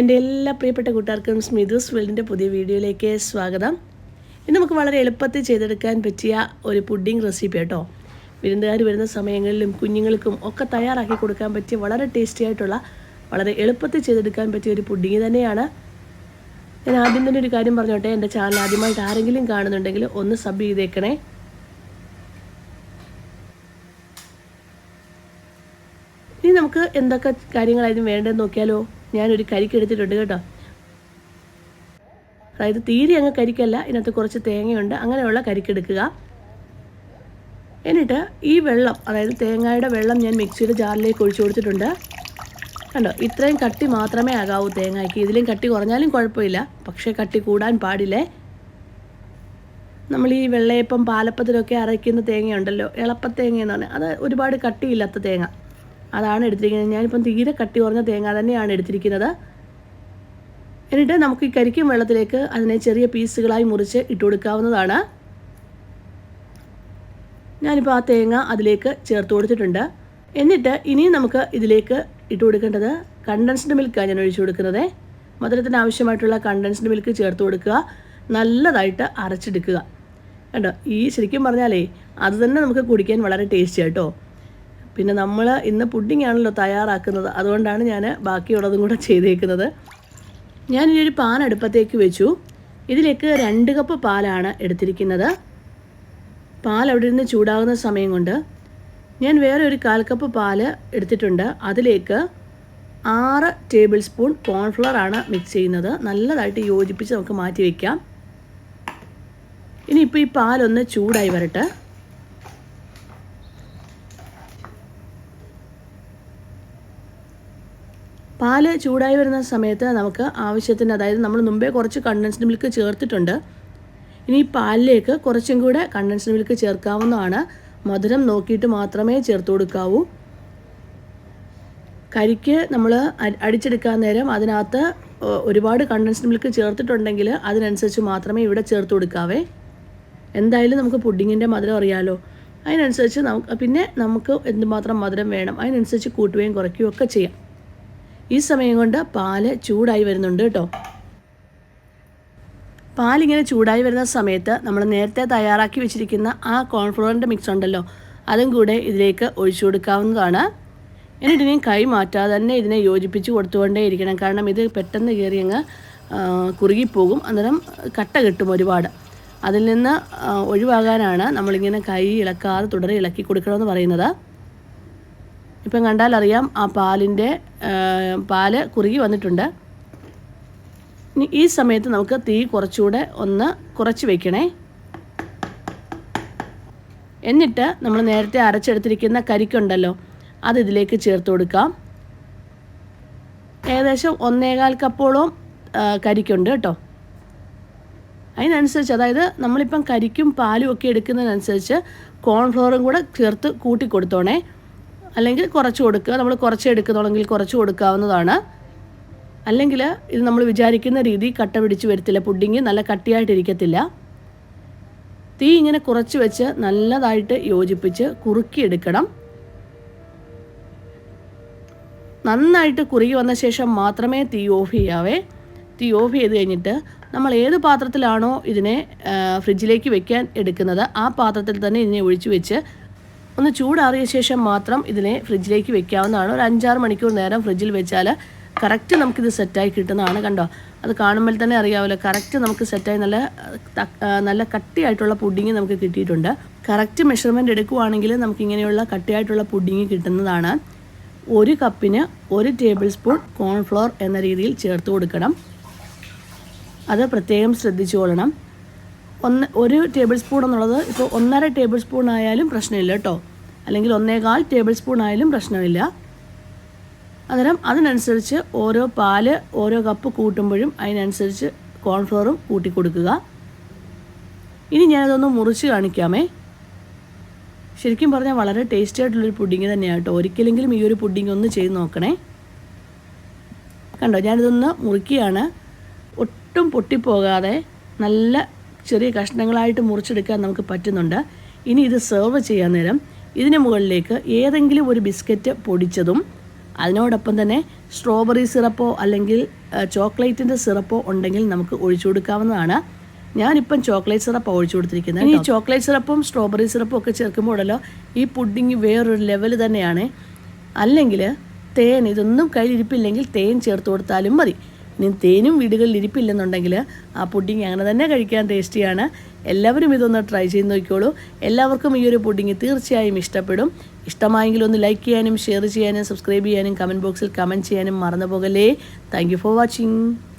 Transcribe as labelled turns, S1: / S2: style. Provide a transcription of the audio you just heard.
S1: എന്റെ എല്ലാ പ്രിയപ്പെട്ട കൂട്ടുകാർക്കും സ്മിതൂസ് വേൾഡിന്റെ പുതിയ വീഡിയോയിലേക്ക് സ്വാഗതം. ഇന്ന് നമുക്ക് വളരെ എളുപ്പത്തിൽ ചെയ്തെടുക്കാൻ പറ്റിയ ഒരു പുഡിംഗ് റെസിപ്പി കേട്ടോ. വിരുന്നുകാർ വരുന്ന സമയങ്ങളിലും കുഞ്ഞുങ്ങൾക്കും ഒക്കെ തയ്യാറാക്കി കൊടുക്കാൻ പറ്റിയ വളരെ ടേസ്റ്റി ആയിട്ടുള്ള വളരെ എളുപ്പത്തിൽ ചെയ്തെടുക്കാൻ പറ്റിയ ഒരു പുഡിംഗ് തന്നെയാണ്. ഞാൻ ആദ്യം തന്നെ ഒരു കാര്യം പറഞ്ഞോട്ടെ എന്റെ ചാനൽ ആദ്യമായിട്ട് ആരെങ്കിലും കാണുന്നുണ്ടെങ്കിൽ ഒന്ന് സബ് ചെയ്തേക്കണേ. ഇനി നമുക്ക് എന്തൊക്കെ കാര്യങ്ങളായിരുന്നു വേണ്ടതെന്ന് നോക്കിയാലോ? ഞാനൊരു കരിക്ക് എടുത്തിട്ടുണ്ട് കേട്ടോ. അതായത് തീരെ അങ്ങ് കരിക്കല്ല ഇതിനകത്ത് കുറച്ച് തേങ്ങയുണ്ട്. അങ്ങനെയുള്ള കരിക്കെടുക്കുക എന്നിട്ട് ഈ വെള്ളം അതായത് തേങ്ങയുടെ വെള്ളം ഞാൻ മിക്സിയുടെ ജാറിലേക്ക് ഒഴിച്ചു കൊടുത്തിട്ടുണ്ട്. കണ്ടോ? ഇത്രയും കട്ടി മാത്രമേ ആകാവൂ തേങ്ങയ്ക്ക്. ഇതിലും കട്ടി കുറഞ്ഞാലും കുഴപ്പമില്ല. പക്ഷേ കട്ടി കൂടാൻ പാടില്ലേ? നമ്മൾ ഈ വെള്ളയപ്പം പാലപ്പത്തിലൊക്കെ അരയ്ക്കുന്ന തേങ്ങയുണ്ടല്ലോ. എളപ്പത്തേങ്ങയെന്ന് പറഞ്ഞാൽ അത് ഒരുപാട് കട്ടിയില്ലാത്ത തേങ്ങ. അതാണ് എടുത്തിരിക്കുന്നത്. ഞാനിപ്പം തീരെ കട്ടി കുറഞ്ഞ തേങ്ങ തന്നെയാണ് എടുത്തിരിക്കുന്നത്. എന്നിട്ട് നമുക്ക് ഈ കരിക്കും വെള്ളത്തിലേക്ക് അതിനെ ചെറിയ പീസുകളായി മുറിച്ച് ഇട്ട് കൊടുക്കാവുന്നതാണ്. ഞാനിപ്പോൾ ആ തേങ്ങ അതിലേക്ക് ചേർത്ത് കൊടുത്തിട്ടുണ്ട്. എന്നിട്ട് ഇനിയും നമുക്ക് ഇതിലേക്ക് ഇട്ട് കൊടുക്കേണ്ടത് കണ്ടൻസ്ഡ് മിൽക്കാണ് ഞാൻ ഒഴിച്ചു കൊടുക്കുന്നത്. മധുരത്തിന് ആവശ്യമായിട്ടുള്ള കണ്ടൻസ്ഡ് മിൽക്ക് ചേർത്ത് കൊടുക്കുക. നല്ലതായിട്ട് അരച്ചെടുക്കുക. കണ്ടോ? ഈ ശരിക്കും പറഞ്ഞാലേ അത് തന്നെ നമുക്ക് കുടിക്കാൻ വളരെ ടേസ്റ്റി കേട്ടോ. പിന്നെ നമ്മൾ ഇന്ന് പുഡിംഗ് ആണല്ലോ തയ്യാറാക്കുന്നത്. അതുകൊണ്ടാണ് ഞാൻ ബാക്കിയുള്ളതും കൂടെ ചെയ്തേക്കുന്നത്. ഈ ഒരു പാൻ അടുപ്പത്തേക്ക് വെച്ചു. ഇതിലേക്ക് രണ്ട് കപ്പ് പാലാണ് എടുത്തിരിക്കുന്നത്. പാൽ അവിടെ നിന്ന് ചൂടാകുന്ന സമയം കൊണ്ട് ഞാൻ വേറെ ഒരു കാൽ കപ്പ് പാൽ എടുത്തിട്ടുണ്ട്. അതിലേക്ക് ആറ് ടേബിൾ സ്പൂൺ കോൺഫ്ലവർ ആണ് മിക്സ് ചെയ്യുന്നത്. നല്ലതായിട്ട് യോജിപ്പിച്ച് നമുക്ക് മാറ്റി വയ്ക്കാം ഇനിയിപ്പോൾ ഈ പാലൊന്ന് ചൂടായി വരട്ടെ. പാൽ ചൂടായി വരുന്ന സമയത്ത് നമുക്ക് ആവശ്യത്തിന് അതായത് നമ്മൾ മുമ്പേ കുറച്ച് കണ്ടൻസ്ഡ് മിൽക്ക് ചേർത്തിട്ടുണ്ട്. ഇനി പാലിലേക്ക് കുറച്ചും കൂടെ കണ്ടൻസ്ഡ് മിൽക്ക് ചേർക്കാവുന്നതാണ്. മധുരം നോക്കിയിട്ട് മാത്രമേ ചേർത്ത് കൊടുക്കാവൂ. കരിക്ക് നമ്മൾ അടിച്ചെടുക്കാൻ നേരം അതിനകത്ത് ഒരുപാട് കണ്ടൻസ്ഡ് മിൽക്ക് ചേർത്തിട്ടുണ്ടെങ്കിൽ അതിനനുസരിച്ച് മാത്രമേ ഇവിടെ ചേർത്ത് കൊടുക്കാവേ. എന്തായാലും നമുക്ക് പുഡിങ്ങിന്റെ മധുരം അറിയാലോ. അതിനനുസരിച്ച് നമുക്ക് പിന്നെ നമുക്ക് എന്തുമാത്രം മധുരം വേണം അതിനനുസരിച്ച് കൂട്ടുകയും കുറയ്ക്കുകയും ഒക്കെ ചെയ്യാം. ഈ സമയം കൊണ്ട് പാൽ ചൂടായി വരുന്നുണ്ട് കേട്ടോ. പാലിങ്ങനെ ചൂടായി വരുന്ന സമയത്ത് നമ്മൾ നേരത്തെ തയ്യാറാക്കി വെച്ചിരിക്കുന്ന ആ കോൺഫ്ലോറിന്റെ മിക്സ് ഉണ്ടല്ലോ അതും കൂടെ ഇതിലേക്ക് ഒഴിച്ചു കൊടുക്കാവുന്നതാണ്. എന്നിട്ട് ഇനിയും കൈ മാറ്റാതെ തന്നെ ഇതിനെ യോജിപ്പിച്ച് കൊടുത്തുകൊണ്ടേ ഇരിക്കണം കാരണം ഇത് പെട്ടെന്ന് കയറി അങ്ങ് കുറുകിപ്പോകും. അന്നേരം കട്ട കിട്ടും ഒരുപാട്. അതിൽ നിന്ന് ഒഴിവാകാനാണ് നമ്മളിങ്ങനെ കൈ ഇളക്കാതെ തുടരെ ഇളക്കി കൊടുക്കണമെന്ന് പറയുന്നത്. ഇപ്പം കണ്ടാൽ അറിയാം ആ പാലിന്റെ പാൽ കുറുകി വന്നിട്ടുണ്ട്. ഇനി ഈ സമയത്ത് നമുക്ക് തീ കുറച്ചുകൂടെ ഒന്ന് കുറച്ച് വെക്കണേ. എന്നിട്ട് നമ്മൾ നേരത്തെ അരച്ചെടുത്തിരിക്കുന്ന കരിക്കുണ്ടല്ലോ അത് ഇതിലേക്ക് ചേർത്ത് കൊടുക്കാം. ഏകദേശം ഒന്നേകാൽ കപ്പോളം കരിക്കുണ്ട് കേട്ടോ. അതിനനുസരിച്ച് അതായത് നമ്മളിപ്പം കരിക്കും പാലും ഒക്കെ എടുക്കുന്നതിനനുസരിച്ച് കോൺഫ്ലോറും കൂടെ ചേർത്ത് കൂട്ടി കൊടുത്തോണേ. അല്ലെങ്കിൽ കുറച്ച് കൊടുക്കുക. നമ്മൾ കുറച്ച് എടുക്കുന്നുണ്ടെങ്കിൽ കുറച്ച് കൊടുക്കാവുന്നതാണ്. അല്ലെങ്കിൽ ഇത് നമ്മൾ വിചാരിക്കുന്ന രീതി കട്ട പിടിച്ച് വരത്തില്ല. പുഡിങ് നല്ല കട്ടിയായിട്ടിരിക്കത്തില്ല. തീ ഇങ്ങനെ കുറച്ച് വെച്ച് നല്ലതായിട്ട് യോജിപ്പിച്ച് കുറുക്കിയെടുക്കണം നന്നായിട്ട് കുറുകി വന്ന ശേഷം മാത്രമേ തീ ഓഫ് ചെയ്യാവേ. തീ ഓഫ് ചെയ്ത് കഴിഞ്ഞിട്ട് നമ്മൾ ഏത് പാത്രത്തിലാണോ ഇതിനെ ഫ്രിഡ്ജിലേക്ക് വെക്കാൻ എടുക്കുന്നത് ആ പാത്രത്തിൽ തന്നെ ഇതിനെ ഒഴിച്ചു വെച്ച് ഒന്ന് ചൂടാറിയ ശേഷം മാത്രം ഇതിനെ ഫ്രിഡ്ജിലേക്ക് വെക്കാവുന്നതാണ്. ഒരു അഞ്ചാറ് മണിക്കൂർ നേരം ഫ്രിഡ്ജിൽ വെച്ചാൽ കറക്റ്റ് നമുക്കിത് സെറ്റായി കിട്ടുന്നതാണ് കണ്ടോ? അത് കാണുമ്പോൾ തന്നെ അറിയാമല്ലോ കറക്റ്റ് നമുക്ക് സെറ്റായി നല്ല നല്ല കട്ടിയായിട്ടുള്ള പുഡിങ് നമുക്ക് കിട്ടിയിട്ടുണ്ട്. കറക്റ്റ് മെഷർമെന്റ് എടുക്കുവാണെങ്കിൽ നമുക്കിങ്ങനെയുള്ള കട്ടിയായിട്ടുള്ള പുഡിങ് കിട്ടുന്നതാണ്. ഒരു കപ്പിന് ഒരു ടേബിൾ സ്പൂൺ കോൺഫ്ലോർ എന്ന രീതിയിൽ ചേർത്ത് കൊടുക്കണം. അത് പ്രത്യേകം ശ്രദ്ധിച്ചു കൊള്ളണം ഒന്ന് ഒരു ടേബിൾ സ്പൂൺ എന്നുള്ളത് ഇപ്പോൾ ഒന്നര ടേബിൾ സ്പൂൺ ആയാലും പ്രശ്നമില്ല കേട്ടോ. അല്ലെങ്കിൽ ഒന്നേകാൽ ടേബിൾ സ്പൂൺ ആയാലും പ്രശ്നമില്ല. അന്നേരം അതിനനുസരിച്ച് ഓരോ പാൽ ഓരോ കപ്പ് കൂട്ടുമ്പോഴും അതിനനുസരിച്ച് കോൺഫ്ലോറും കൂട്ടി കൊടുക്കുക ഇനി ഞാനതൊന്ന് മുറിച്ച് കാണിക്കാമേ. ശരിക്കും പറഞ്ഞാൽ വളരെ ടേസ്റ്റി ആയിട്ടുള്ളൊരു പുഡിങ് തന്നെയാണ് കേട്ടോ. ഒരിക്കലെങ്കിലും ഈ ഒരു പുഡിങ് ഒന്ന് ചെയ്ത് നോക്കണേ. കണ്ടോ? ഞാനിതൊന്ന് മുറിക്കുകയാണ്. ഒട്ടും പൊട്ടിപ്പോകാതെ നല്ല ചെറിയ കഷ്ണങ്ങളായിട്ട് മുറിച്ചെടുക്കാൻ നമുക്ക് പറ്റുന്നുണ്ട്. ഇനി ഇത് സെർവ് ചെയ്യാൻ നേരം ഇതിന് മുകളിലേക്ക് ഏതെങ്കിലും ഒരു ബിസ്ക്കറ്റ് പൊടിച്ചതും അതിനോടൊപ്പം തന്നെ സ്ട്രോബെറി സിറപ്പോ അല്ലെങ്കിൽ ചോക്ലേറ്റിന്റെ സിറപ്പോ ഉണ്ടെങ്കിൽ നമുക്ക് ഒഴിച്ചു കൊടുക്കാവുന്നതാണ്. ഞാനിപ്പം ചോക്ലേറ്റ് സിറപ്പ് ഒഴിച്ചു കൊടുത്തിരിക്കുന്നത് ഈ ചോക്ലേറ്റ് സിറപ്പും സ്ട്രോബെറി സിറപ്പും ഒക്കെ ചേർക്കുമ്പോഴല്ലോ ഈ പുഡിങ് വേറൊരു ലെവൽ തന്നെയാണ്. അല്ലെങ്കിൽ തേൻ ഇതൊന്നും കയ്യിലിരിപ്പില്ലെങ്കിൽ തേൻ ചേർത്ത് കൊടുത്താലും മതി. ഇനി തേനും വീടുകളിൽ ഇരിപ്പില്ലെന്നുണ്ടെങ്കിൽ ആ പുഡിങ് അങ്ങനെ തന്നെ കഴിക്കാൻ ടേസ്റ്റിയാണ്. എല്ലാവരും ഇതൊന്ന് ട്രൈ ചെയ്ത് നോക്കിക്കോളൂ. എല്ലാവർക്കും ഈ ഒരു പുഡിങ് തീർച്ചയായും ഇഷ്ടപ്പെടും. ഇഷ്ടമായെങ്കിൽ ഒന്ന് ലൈക്ക് ചെയ്യാനും ഷെയർ ചെയ്യാനും സബ്സ്ക്രൈബ് ചെയ്യാനും കമന്റ് ബോക്സിൽ കമന്റ് ചെയ്യാനും മറന്നു പോകല്ലേ. Thank for watching.